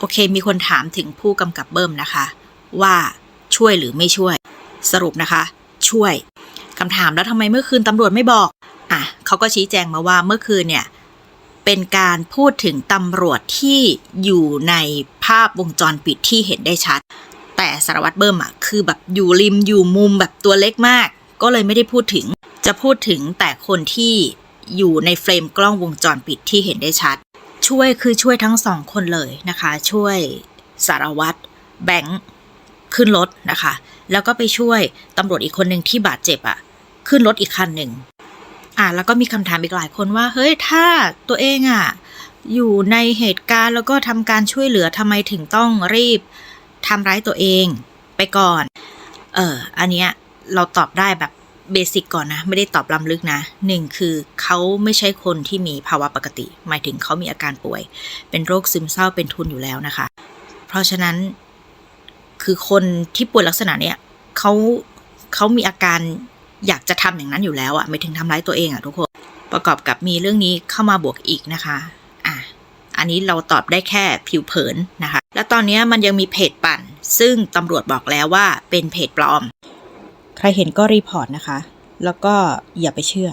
โอเค มีคนถามถึงผู้กำกับเบิ้มนะคะ ว่าช่วยหรือไม่ช่วย สรุปนะคะ ช่วยคำถามแล้วทำไมเมื่อคืนตำรวจไม่บอก อะเขาก็ชี้แจงมาว่าเมื่อคืนเนี่ย เป็นการพูดถึงตำรวจที่อยู่ในภาพวงจรปิดที่เห็นได้ชัด แต่สารวัตรเบิ้มอะคือแบบอยู่ริมอยู่มุมแบบตัวเล็กมาก ก็เลยไม่ได้พูดถึง จะพูดถึงแต่คนที่อยู่ในเฟรมกล้องวงจรปิดที่เห็นได้ชัด ช่วยคือช่วยทั้งสองคนเลยนะคะ ช่วยสารวัตรแบงค์ขึ้นรถนะคะ แล้วก็ไปช่วยตำรวจอีกคนหนึ่งที่บาดเจ็บอะขึ้นรถอีกคันหนึ่งอะแล้วก็มีคำถามอีกหลายคนว่า เฮ้ย ถ้าตัวเองอะ อยู่ในเหตุการณ์แล้วก็ทำการช่วยเหลือทำไมถึงต้องรีบทำร้ายตัวเองไปก่อน เออ อันเนี้ยเราตอบได้แบบ เบสิกก่อนนะ ไม่ได้ตอบล้ำลึกนะหนึ่งคือเขาไม่ใช่คนที่มีภาวะปกติ หมายถึงเขามีอาการป่วย เป็นโรคซึมเศร้าเป็นทุนอยู่แล้วนะคะ เพราะฉะนั้นคือคนที่ป่วยลักษณะเนี้ยเขาเขามีอาการอยากจะทำอย่างนั้นอยู่แล้วอะ่ะไม่ถึงทำร้ายตัวเองอะ่ะทุกคนประกอบกับมีเรื่องนี้เข้ามาบวกอีกนะคะอะอันนี้เราตอบได้แค่ผิวเผินนะคะ และตอนนี้มันยังมีเพจปั่น ซึ่งตำรวจบอกแล้วว่าเป็นเพจปลอม ใครเห็นก็รีพอร์ตนะคะ แล้วก็อย่าไปเชื่อ